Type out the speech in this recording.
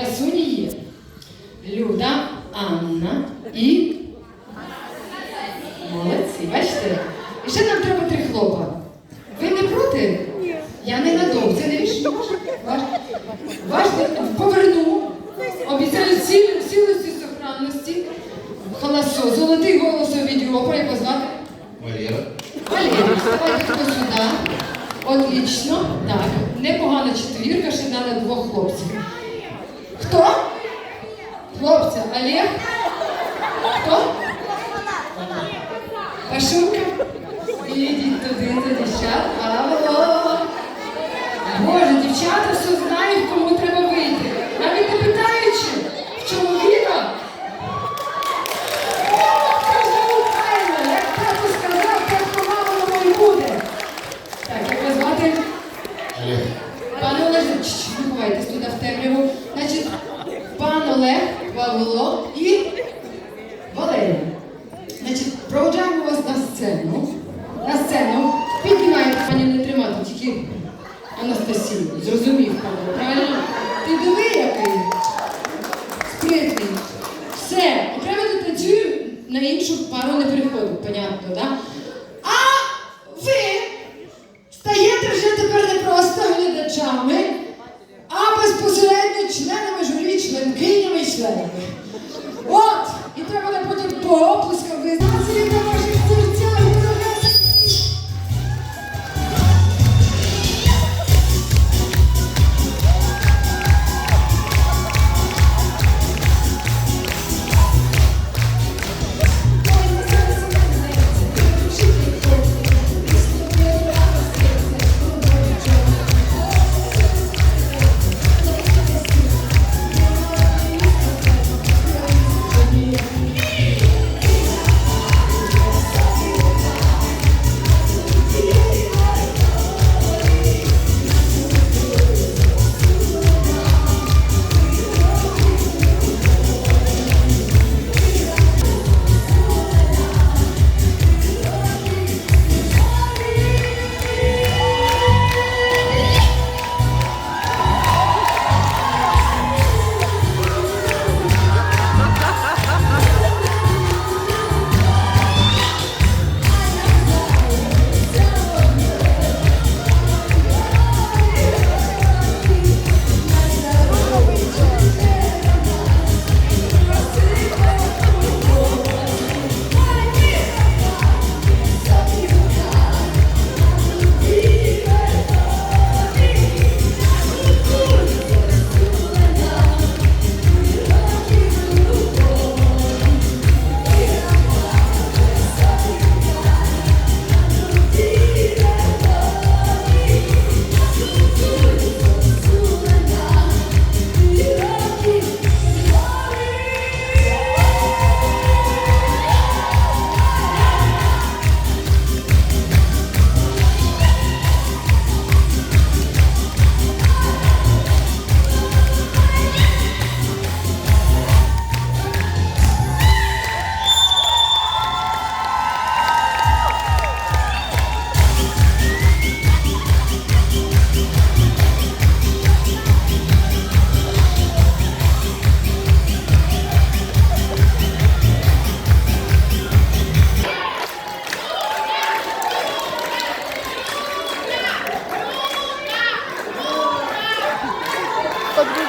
красуні є. Люда, Анна і. Молодці, бачите? І ще нам треба три хлопа. Ви не проти? Ні. Я не надовго, це не. Ваш, ваш поверну. Обіцяю сіль- цілості сохранності. Холосо, золотий голос від Європи, як вас звати? Валера. Валерій, вставайте хто сюди. Отлично. Так, непогана четвірка, ще дали двох хлопців. Хто? Хлопця, Олег? Хто? Пашунка? Ідіть Олег, Павло і Валерія. Значить, Проводжаємо вас на сцену. На сцену Піднімаєте пані не тримати, тільки Анастасію. Зрозумів, пане, правильно? Ти диви який спритний. Все, окремо не танцюю, на іншу пару не приходить, понятно, так? Да? От, і треба буде потім то, оплескам визнати. pag